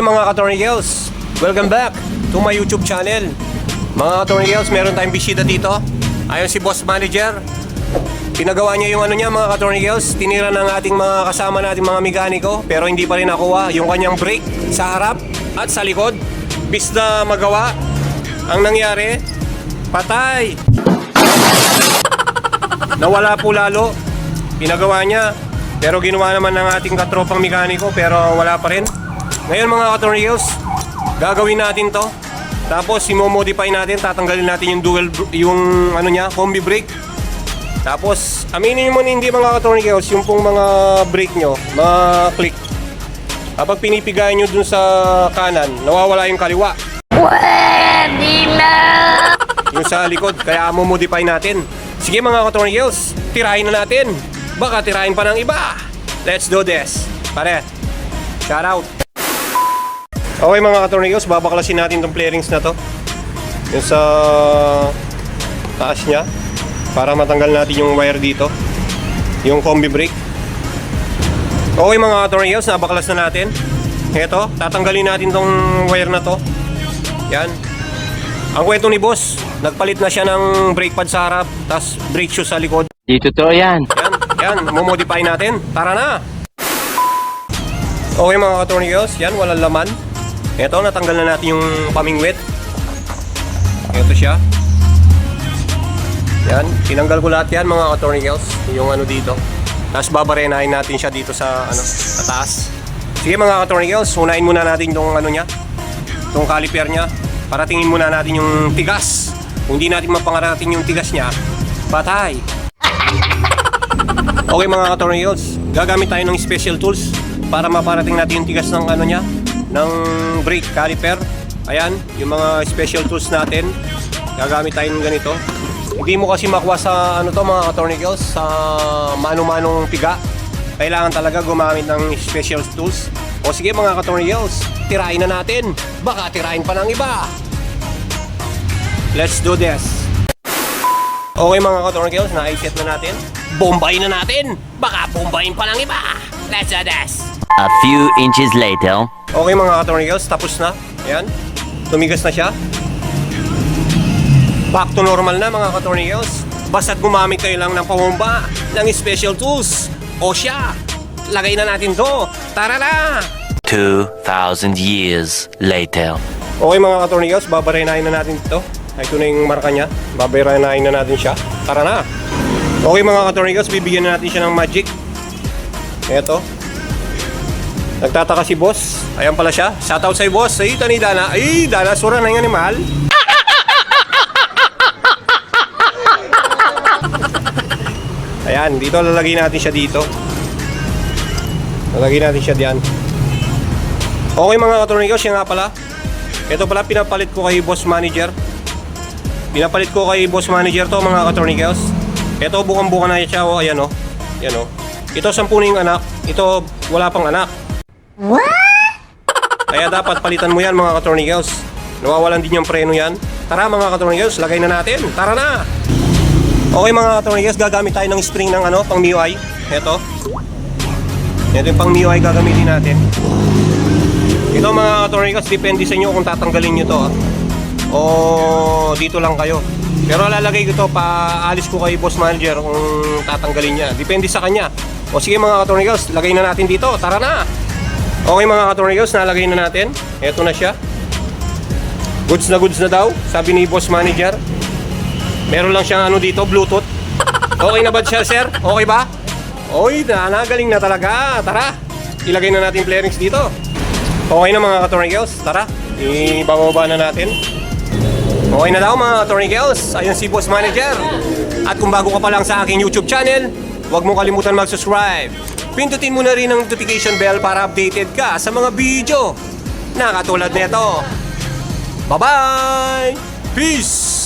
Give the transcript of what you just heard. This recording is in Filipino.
Okay mga katornigels, welcome back to my YouTube channel. Mga katornigels, meron tayong bisita dito. Ayon si boss manager. Pinagawa niya yung ano niya mga katornigels. Tinira ng ating mga kasama nating mga mekaniko pero hindi pa rin nakuha yung kanyang brake sa harap at sa likod. Bis na magawa, ang nangyari, patay. Nawala po lalo. Pinagawa niya. Pero ginawa naman ng ating katropang mekaniko pero wala pa rin. Ngayon mga katornigels, gagawin natin to. Tapos simomodify natin, tatanggalin natin yung dual yung ano niya, combi brake. Tapos aminin mo hindi mga katornigels, yung pong mga brake nyo, mga click. Kapag pinipigayan nyo dun sa kanan, nawawala yung kaliwa. Pwede na! yung sa likod. Kaya modify natin. Sige mga katornigels, tirahin na natin. Baka tirahin pa ng iba. Let's do this. Pare, shout out. Okay mga katornigels, babaklasin natin tong flarings na to. Yung sa taas niya. Para matanggal natin yung wire dito. Yung combi brake. Okay mga katornigels, nabaklas na natin. Ito, tatanggalin natin tong wire na to. Yan, ang kwento ni boss, nagpalit na siya ng brake pad sa harap, tas brake shoes sa likod. Di totoo yan. Yan, yan, mumodify natin. Tara na! Okay mga katornigels, yan, walang laman. Ito, natanggal na natin yung pamingwit. Ito siya. Yan, tinanggal ko lahat yan mga katornigels, yung ano dito. Tapos babarenahin natin siya dito sa, ano, sa taas. Sige mga katornigels, unahin muna natin itong ano niya, itong caliper niya. Para tingin muna natin yung tigas. Kung hindi natin mapangarating yung tigas niya, patay. Okay mga katornigels, gagamit tayo ng special tools para maparating natin yung tigas ng ano niya, ng brake caliper. Ayan, yung mga special tools natin. Gagamit tayo ng ganito. Hindi mo kasi makuha sa ano to mga katornigels, sa mano-manong piga. Kailangan talaga gumamit ng special tools. O sige mga katornigels, tirahin na natin. Baka tirahin pa ng iba. Let's do this. Okay mga katornigels, na-set na natin. Bombayin na natin! Baka bombayin pa ng iba! Let's do this! A few inches later. Okay mga katornigels, tapos na. Ayan. Tumigas na siya. Back to normal na mga katornigels. Basta't gumamit kayo lang ng pamumba ng special tools. O siya, lagay na natin to. Tara na! 2,000 years later. Okay mga katornigels, babaraynahin na natin ito. Ay, ito na yung marka niya. Babaraynahin na natin siya. Tara na! Okay mga katornigels, bibigyan na natin siya ng magic. Ito. Nagtataka si boss. Ayan pala siya. Shoutout sa'yo boss. Ay, tani Dana. Ay, Dana, sura na yung animal. Ayan, dito lalagay natin siya dito. Lalagay natin siya diyan. Okay mga katornigos, siya nga pala. Ito pala pinapalit ko kay boss manager. Pinapalit ko kay boss manager to mga katornigos. Ito bukang-buka na siya, oh, ayan oh. Ayan oh. Ito sampu yung anak. Ito wala pang anak. What? Kaya dapat palitan mo yan mga katornigos. Nawawalan din yung preno yan. Tara mga katornigos, lagay na natin. Tara na! Okay mga katornigos, gagamit tayo ng spring ng ano, pang MIUI. Ito. Ito yung pang MIUI gagamitin natin. Ito mga katornigos, depende sa inyo kung tatanggalin nyo to. ah. O dito lang kayo. Pero lalagay ko to, paalis ko kay boss manager kung tatanggalin niya. Depende sa kanya. O sige mga katornigos, lagay na natin dito. Tara na! Okay mga katornigos, nalagay na natin. Ito na siya. Goods na goods na daw, sabi ni boss manager. Meron lang siyang ano dito, bluetooth. Okay na ba siya, sir? Okay ba? Oy, na, nagaling na talaga. Tara, ilagay na natin flarings dito. Okay na mga katornigels, tara. Ibababa na natin. Okay na daw mga katornigels. Ayun si boss manager. At kung bago ka pa lang sa aking YouTube channel, huwag mo kalimutan mag-subscribe. Pindutin mo na rin ang notification bell para updated ka sa mga video na katulad nito. Bye-bye! Peace!